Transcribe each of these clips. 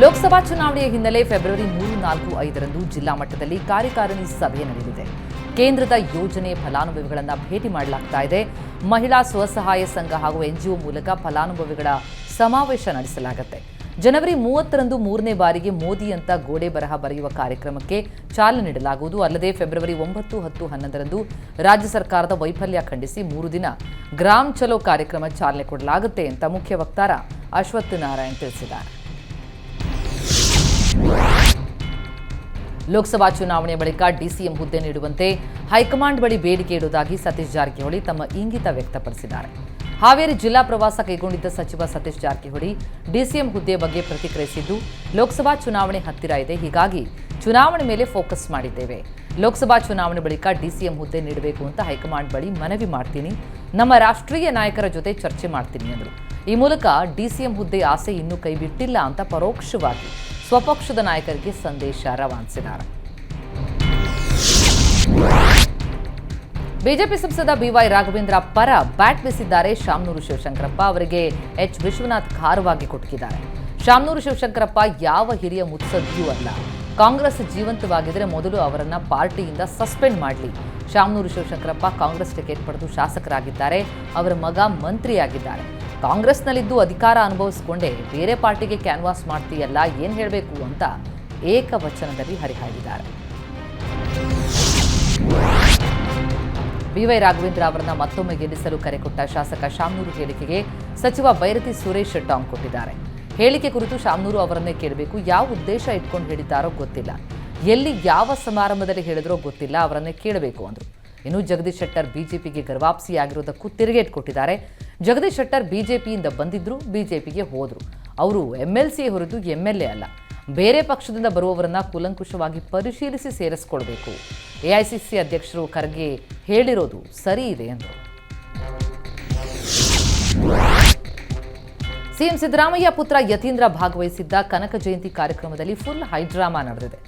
ಲೋಕಸಭಾ ಚುನಾವಣೆಯ ಹಿನ್ನೆಲೆ ಫೆಬ್ರವರಿ ಮೂರು, ನಾಲ್ಕು, ಐದರಂದು ಜಿಲ್ಲಾ ಮಟ್ಟದಲ್ಲಿ ಕಾರ್ಯಕಾರಿಣಿ ಸಭೆ ನಡೆಯಲಿದೆ. ಕೇಂದ್ರದ ಯೋಜನೆ ಫಲಾನುಭವಿಗಳನ್ನು ಭೇಟಿ ಮಾಡಲಾಗ್ತಾ ಇದೆ. ಮಹಿಳಾ ಸ್ವಸಹಾಯ ಸಂಘ ಹಾಗೂ ಎನ್ಜಿಒ ಮೂಲಕ ಫಲಾನುಭವಿಗಳ ಸಮಾವೇಶ ನಡೆಸಲಾಗುತ್ತೆ. ಜನವರಿ ಮೂವತ್ತರಂದು ಮೂರನೇ ಬಾರಿಗೆ ಮೋದಿ ಅಂತ ಗೋಡೆ ಬರಹ ಬರೆಯುವ ಕಾರ್ಯಕ್ರಮಕ್ಕೆ ಚಾಲನೆ ನೀಡಲಾಗುವುದು. ಅಲ್ಲದೆ ಫೆಬ್ರವರಿ ಒಂಬತ್ತು, ಹತ್ತು, ಹನ್ನೊಂದರಂದು ರಾಜ್ಯ ಸರ್ಕಾರದ ವೈಫಲ್ಯ ಖಂಡಿಸಿ ಮೂರು ದಿನ ಗ್ರಾಮ್ ಚಲೋ ಕಾರ್ಯಕ್ರಮ ಚಾಲನೆ ಕೊಡಲಾಗುತ್ತೆ ಅಂತ ಮುಖ್ಯ ವಕ್ತಾರ ಅಶ್ವಥ್ ನಾರಾಯಣ್ ತಿಳಿಸಿದ್ದಾರೆ. ಲೋಕಸಭಾ ಚುನಾವಣೆ ಬಳಿಕ ಡಿಸಿಎಂ ಹುದ್ದೆ ನೀಡುವಂತೆ ಹೈಕಮಾಂಡ್ ಬಳಿ ಬೇಡಿಕೆ ಇಡುವುದಾಗಿ ಸತೀಶ್ ಜಾರಕಿಹೊಳಿ ತಮ್ಮ ಇಂಗಿತ ವ್ಯಕ್ತಪಡಿಸಿದ್ದಾರೆ. ಹಾವೇರಿ ಜಿಲ್ಲಾ ಪ್ರವಾಸ ಕೈಗೊಂಡಿದ್ದ ಸಚಿವ ಸತೀಶ್ ಜಾರಕಿಹೊಳಿ ಡಿಸಿಎಂ ಹುದ್ದೆ ಬಗ್ಗೆ ಪ್ರತಿಕ್ರಿಯಿಸಿದ್ದು, ಲೋಕಸಭಾ ಚುನಾವಣೆ ಹತ್ತಿರ ಇದೆ, ಹೀಗಾಗಿ ಚುನಾವಣೆ ಮೇಲೆ ಫೋಕಸ್ ಮಾಡಿದ್ದೇವೆ. ಲೋಕಸಭಾ ಚುನಾವಣೆ ಬಳಿಕ ಡಿಸಿಎಂ ಹುದ್ದೆ ನೀಡಬೇಕು ಅಂತ ಹೈಕಮಾಂಡ್ ಬಳಿ ಮನವಿ ಮಾಡ್ತೀನಿ, ನಮ್ಮ ರಾಷ್ಟ್ರೀಯ ನಾಯಕರ ಜೊತೆ ಚರ್ಚೆ ಮಾಡ್ತೀನಿ ಎಂದರು ಈ ಮೂಲಕ ಡಿಸಿಎಂ ಹುದ್ದೆ ಆಸೆ ಇನ್ನೂ ಕೈಬಿಟ್ಟಿಲ್ಲ ಅಂತ ಪರೋಕ್ಷವಾಗಿ ಸ್ವಪಕ್ಷದ ನಾಯಕರಿಗೆ ಸಂದೇಶ ರವಾನಿಸಿದ್ದಾರೆ. ಬಿಜೆಪಿ ಸಂಸದ ಬಿವೈ ರಾಘವೇಂದ್ರ ಪರ ಬ್ಯಾಟ್ ಬೀಸಿದ್ದಾರೆ ಶಾಮನೂರು ಶಿವಶಂಕರಪ್ಪ ಅವರಿಗೆ ಎಚ್ ವಿಶ್ವನಾಥ್ ಖಾರವಾಗಿ ಕೊಟ್ಟಿದ್ದಾರೆ. ಶಾಮನೂರು ಶಿವಶಂಕರಪ್ಪ ಯಾವ ಹಿರಿಯ ಮುತ್ಸದ್ದಿಯೂ ಅಲ್ಲ. ಕಾಂಗ್ರೆಸ್ ಜೀವಂತವಾಗಿದ್ದರೆ ಮೊದಲು ಅವರನ್ನ ಪಾರ್ಟಿಯಿಂದ ಸಸ್ಪೆಂಡ್ ಮಾಡಲಿ. ಶಾಮನೂರು ಶಿವಶಂಕರಪ್ಪ ಕಾಂಗ್ರೆಸ್ ಟಿಕೆಟ್ ಪಡೆದು ಶಾಸಕರಾಗಿದ್ದಾರೆ. ಅವರ ಮಗ ಮಂತ್ರಿಯಾಗಿದ್ದಾರೆ. ಕಾಂಗ್ರೆಸ್ನಲ್ಲಿದ್ದು ಅಧಿಕಾರ ಅನುಭವಿಸಿಕೊಂಡೇ ಬೇರೆ ಪಾರ್ಟಿಗೆ ಕ್ಯಾನ್ವಾಸ್ ಮಾಡ್ತೀಯಲ್ಲ, ಏನು ಹೇಳಬೇಕು ಅಂತ ಏಕವಚನದಲ್ಲಿ ಹರಿಹಾಯ್ದಿದ್ದಾರೆ. ಬಿವೈ ರಾಘವೇಂದ್ರ ಅವರನ್ನ ಮತ್ತೊಮ್ಮೆ ಗೆಲ್ಲಿಸಲು ಕರೆ ಕೊಟ್ಟ ಶಾಸಕ ಶಾಮನೂರು ಹೇಳಿಕೆಗೆ ಸಚಿವ ಬೈರತಿ ಸುರೇಶ್ ಟಾಂಗ್ ಕೊಟ್ಟಿದ್ದಾರೆ. ಹೇಳಿಕೆ ಕುರಿತು ಶಾಮನೂರು ಅವರನ್ನೇ ಕೇಳಬೇಕು, ಯಾವ ಉದ್ದೇಶ ಇಟ್ಕೊಂಡು ಹೇಳಿದ್ದಾರೋ ಗೊತ್ತಿಲ್ಲ. ಎಲ್ಲಿ ಯಾವ ಸಮಾರಂಭದಲ್ಲಿ ಹೇಳಿದ್ರೋ ಗೊತ್ತಿಲ್ಲ, ಅವರನ್ನೇ ಕೇಳಬೇಕು ಅಂದರು. ಇನ್ನು ಜಗದೀಶ್ ಶೆಟ್ಟರ್ ಬಿಜೆಪಿಗೆ ಗರ್ವಾಪ್ಸಿಯಾಗಿರೋದಕ್ಕೂ ತಿರುಗೇಟ್ ಕೊಟ್ಟಿದ್ದಾರೆ. ಜಗದೀಶ್ ಶೆಟ್ಟರ್ ಬಿಜೆಪಿಯಿಂದ ಬಂದಿದ್ರು, ಬಿಜೆಪಿಗೆ ಹೋದರು. ಅವರು ಎಂ ಎಲ್ ಸಿ ಹೊರತು ಎಂ ಎಲ್ ಎ ಅಲ್ಲ. ಬೇರೆ ಪಕ್ಷದಿಂದ ಬರುವವರನ್ನ ಕೂಲಂಕುಷವಾಗಿ ಪರಿಶೀಲಿಸಿ ಸೇರಿಸಿಕೊಳ್ಬೇಕು ಎಐಸಿಸಿ ಅಧ್ಯಕ್ಷರು ಖರ್ಗೆ ಹೇಳಿರೋದು ಸರಿ ಇದೆ ಎಂದರು. ಸಿಎಂ ಸಿದ್ದರಾಮಯ್ಯ ಪುತ್ರ ಯತೀಂದ್ರ ಭಾಗವಹಿಸಿದ್ದ ಕನಕ ಜಯಂತಿ ಕಾರ್ಯಕ್ರಮದಲ್ಲಿ ಫುಲ್ ಹೈಡ್ರಾಮಾ ನಡೆದಿದೆ.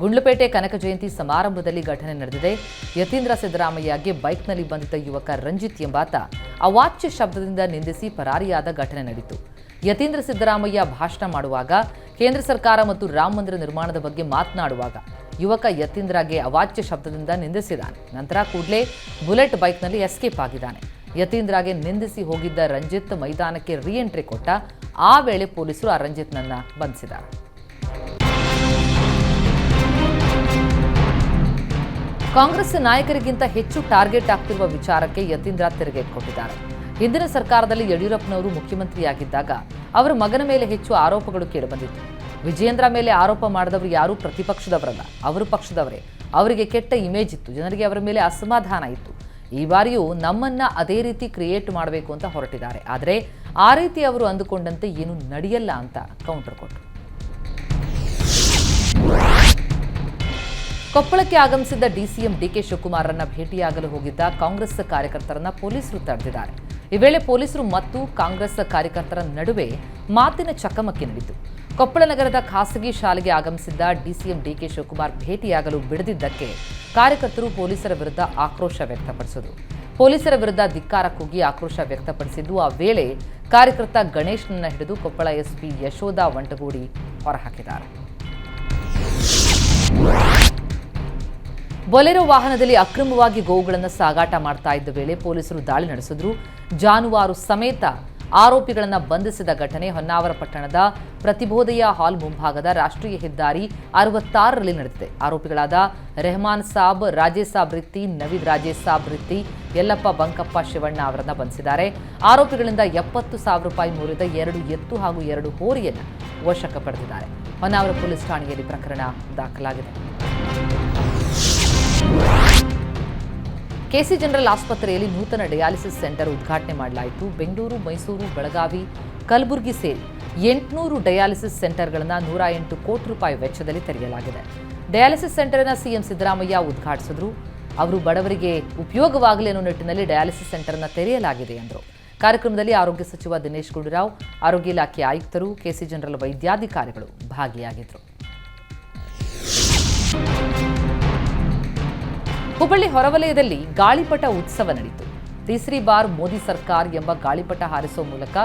ಗುಂಡ್ಲುಪೇಟೆ ಕನಕ ಜಯಂತಿ ಸಮಾರಂಭದಲ್ಲಿ ಘಟನೆ ನಡೆದಿದೆ. ಯತೀಂದ್ರ ಸಿದ್ದರಾಮಯ್ಯಗೆ ಬೈಕ್ನಲ್ಲಿ ಬಂದಿದ್ದ ಯುವಕ ರಂಜಿತ್ ಎಂಬಾತ ಅವಾಚ್ಯ ಶಬ್ದದಿಂದ ನಿಂದಿಸಿ ಪರಾರಿಯಾದ ಘಟನೆ ನಡೆಯಿತು ಯತೀಂದ್ರ ಸಿದ್ದರಾಮಯ್ಯ ಭಾಷಣ ಮಾಡುವಾಗ, ಕೇಂದ್ರ ಸರ್ಕಾರ ಮತ್ತು ರಾಮ ಮಂದಿರ ನಿರ್ಮಾಣದ ಬಗ್ಗೆ ಮಾತನಾಡುವಾಗ ಯುವಕ ಯತೀಂದ್ರಗೆ ಅವಾಚ್ಯ ಶಬ್ದದಿಂದ ನಿಂದಿಸಿದ್ದಾನೆ. ನಂತರ ಕೂಡಲೇ ಬುಲೆಟ್ ಬೈಕ್ನಲ್ಲಿ ಎಸ್ಕೇಪ್ ಆಗಿದ್ದಾನೆ. ಯತೀಂದ್ರಗೆ ನಿಂದಿಸಿ ಹೋಗಿದ್ದ ರಂಜಿತ್ ಮೈದಾನಕ್ಕೆ ರೀಎಂಟ್ರಿ ಕೊಟ್ಟ, ಆ ವೇಳೆ ಪೊಲೀಸರು ಆ ರಂಜಿತ್ನನ್ನು ಬಂಧಿಸಿದ್ದಾರೆ. ಕಾಂಗ್ರೆಸ್ ನಾಯಕರಿಗಿಂತ ಹೆಚ್ಚು ಟಾರ್ಗೆಟ್ ಆಗ್ತಿರುವ ವಿಚಾರಕ್ಕೆ ಯತೀಂದ್ರ ತಿರುಗೇಟ್ ಕೊಟ್ಟಿದ್ದಾರೆ ಹಿಂದಿನ ಸರ್ಕಾರದಲ್ಲಿ ಯಡಿಯೂರಪ್ಪನವರು ಮುಖ್ಯಮಂತ್ರಿಯಾಗಿದ್ದಾಗ ಅವರ ಮಗನ ಮೇಲೆ ಹೆಚ್ಚು ಆರೋಪಗಳು ಕೇಳಿಬಂದಿತ್ತು. ವಿಜಯೇಂದ್ರ ಮೇಲೆ ಆರೋಪ ಮಾಡಿದವರು ಯಾರೂ ಪ್ರತಿಪಕ್ಷದವರಲ್ಲ, ಅವರು ಪಕ್ಷದವರೇ. ಅವರಿಗೆ ಕೆಟ್ಟ ಇಮೇಜ್ ಇತ್ತು, ಜನರಿಗೆ ಅವರ ಮೇಲೆ ಅಸಮಾಧಾನ ಇತ್ತು. ಈ ಬಾರಿಯೂ ನಮ್ಮನ್ನ ಅದೇ ರೀತಿ ಕ್ರಿಯೇಟ್ ಮಾಡಬೇಕು ಅಂತ ಹೊರಟಿದ್ದಾರೆ. ಆದರೆ ಆ ರೀತಿ ಅವರು ಅಂದುಕೊಂಡಂತೆ ಏನು ನಡೆಯಲ್ಲ ಅಂತ ಕೌಂಟರ್ ಕೊಟ್ಟರು ಕೊಪ್ಪಳಕ್ಕೆ ಆಗಮಿಸಿದ್ದ ಡಿಸಿಎಂ ಡಿಕೆ ಶಿವಕುಮಾರರನ್ನ ಭೇಟಿಯಾಗಲು ಹೋಗಿದ್ದ ಕಾಂಗ್ರೆಸ್ ಕಾರ್ಯಕರ್ತರನ್ನ ಪೊಲೀಸರು ತಡೆದಿದ್ದಾರೆ. ಈ ವೇಳೆ ಪೊಲೀಸರು ಮತ್ತು ಕಾಂಗ್ರೆಸ್ ಕಾರ್ಯಕರ್ತರ ನಡುವೆ ಮಾತಿನ ಚಕಮಕಿ ನಡೆಯಿತು ಕೊಪ್ಪಳ ನಗರದ ಖಾಸಗಿ ಶಾಲೆಗೆ ಆಗಮಿಸಿದ್ದ ಡಿಸಿಎಂ ಡಿಕೆ ಶಿವಕುಮಾರ್ ಭೇಟಿಯಾಗಲು ಬಿಡದಿದ್ದಕ್ಕೆ ಕಾರ್ಯಕರ್ತರು ಪೊಲೀಸರ ವಿರುದ್ಧ ಆಕ್ರೋಶ ವ್ಯಕ್ತಪಡಿಸಿದರು. ಪೊಲೀಸರ ವಿರುದ್ಧ ಧಿಕ್ಕಾರ ಕೂಗಿ ಆಕ್ರೋಶ ವ್ಯಕ್ತಪಡಿಸಿದ್ದು, ಆ ವೇಳೆ ಕಾರ್ಯಕರ್ತ ಗಣೇಶ್ನನ್ನ ಹಿಡಿದು ಕೊಪ್ಪಳ ಎಸ್ಪಿ ಯಶೋಧ ವಂಟಗೂಡಿ ಹೊರಹಾಕಿದ್ದಾರೆ. ಬೊಲೆರೋ ವಾಹನದಲ್ಲಿ ಅಕ್ರಮವಾಗಿ ಗೋವುಗಳನ್ನು ಸಾಗಾಟ ಮಾಡ್ತಾ ಇದ್ದ ವೇಳೆ ಪೊಲೀಸರು ದಾಳಿ ನಡೆಸಿದ್ರು. ಜಾನುವಾರು ಸಮೇತ ಆರೋಪಿಗಳನ್ನು ಬಂಧಿಸಿದ ಘಟನೆ ಹೊನ್ನಾವರ ಪಟ್ಟಣದ ಪ್ರತಿಬೋಧೆಯ ಹಾಲ್ ಮುಂಭಾಗದ ರಾಷ್ಟ್ರೀಯ ಹೆದ್ದಾರಿ ಅರವತ್ತಾರರಲ್ಲಿ ನಡೆದಿದೆ. ಆರೋಪಿಗಳಾದ ರೆಹಮಾನ್ ಸಾಬ್ ಸಾಬ್ ರಿತ್ತಿ ನವೀದ್ ಸಾಬ್ ರಿತ್ತಿ ಯಲ್ಲಪ್ಪ ಬಂಕಪ್ಪ ಶಿವಣ್ಣ ಅವರನ್ನ ಬಂಧಿಸಿದ್ದಾರೆ. ಆರೋಪಿಗಳಿಂದ ಎಪ್ಪತ್ತು ಸಾವಿರ ರೂಪಾಯಿ ಮೌಲ್ಯದ ಎರಡು ಎತ್ತು ಹಾಗೂ ಎರಡು ಹೋರಿಯನ್ನು ವಶಕ್ಕೆ ಪಡೆದಿದ್ದಾರೆ. ಹೊನ್ನಾವರ ಪೊಲೀಸ್ ಠಾಣೆಯಲ್ಲಿ ಪ್ರಕರಣ ದಾಖಲಾಗಿದೆ. ಕೆಸಿ ಜನರಲ್ ಆಸ್ಪತ್ರೆಯಲ್ಲಿ ನೂತನ ಡಯಾಲಿಸಿಸ್ ಸೆಂಟರ್ ಉದ್ಘಾಟನೆ ಮಾಡಲಾಯಿತು. ಬೆಂಗಳೂರು, ಮೈಸೂರು, ಬೆಳಗಾವಿ, ಕಲಬುರಗಿ ಸೇರಿ ಎಂಟುನೂರು ಡಯಾಲಿಸಿಸ್ ಸೆಂಟರ್ಗಳನ್ನು ನೂರ ಎಂಟು ಕೋಟಿ ರೂಪಾಯಿ ವೆಚ್ಚದಲ್ಲಿ ತೆರೆಯಲಾಗಿದೆ. ಡಯಾಲಿಸಿಸ್ ಸೆಂಟರ್ ಅನ್ನು ಸಿಎಂ ಸಿದ್ದರಾಮಯ್ಯ ಉದ್ಘಾಟಿಸಿದ್ರು. ಅವರು ಬಡವರಿಗೆ ಉಪಯೋಗವಾಗಲಿ ಅನ್ನೋ ನಿಟ್ಟಿನಲ್ಲಿ ಡಯಾಲಿಸಿಸ್ ಅನ್ನು ತೆರೆಯಲಾಗಿದೆ ಎಂದರು ಕಾರ್ಯಕ್ರಮದಲ್ಲಿ ಆರೋಗ್ಯ ಸಚಿವ ದಿನೇಶ್ ಗುಂಡೂರಾವ್, ಆರೋಗ್ಯ ಇಲಾಖೆ ಆಯುಕ್ತರು, ಕೆಸಿ ಜನರಲ್ ವೈದ್ಯಾಧಿಕಾರಿಗಳು ಭಾಗಿಯಾಗಿದ್ದರು ಹುಬ್ಬಳ್ಳಿ ಹೊರವಲಯದಲ್ಲಿ ಗಾಳಿಪಟ ಉತ್ಸವ ನಡೆಯಿತು ತೀಸರಿ ಬಾರ್ ಮೋದಿ ಸರ್ಕಾರ್ ಎಂಬ ಗಾಳಿಪಟ ಹಾರಿಸುವ ಮೂಲಕ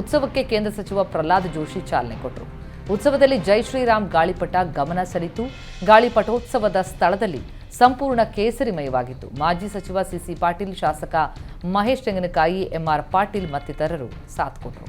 ಉತ್ಸವಕ್ಕೆ ಕೇಂದ್ರ ಸಚಿವ ಪ್ರಹ್ಲಾದ್ ಜೋಶಿ ಚಾಲನೆ ಕೊಟ್ಟರು. ಉತ್ಸವದಲ್ಲಿ ಜೈ ಶ್ರೀರಾಮ್ ಗಾಳಿಪಟ ಗಮನ ಸೆಳೆಯಿತು. ಗಾಳಿಪಟೋತ್ಸವದ ಸ್ಥಳದಲ್ಲಿ ಸಂಪೂರ್ಣ ಕೇಸರಿಮಯವಾಗಿತ್ತು. ಮಾಜಿ ಸಚಿವ ಸಿಸಿ ಪಾಟೀಲ್ ಶಾಸಕ ಮಹೇಶ್ ತೆಂಗಿನಕಾಯಿ, ಎಂಆರ್ ಪಾಟೀಲ್ ಮತ್ತಿತರರು ಸಾಥ್ ಕೊಟ್ಟರು.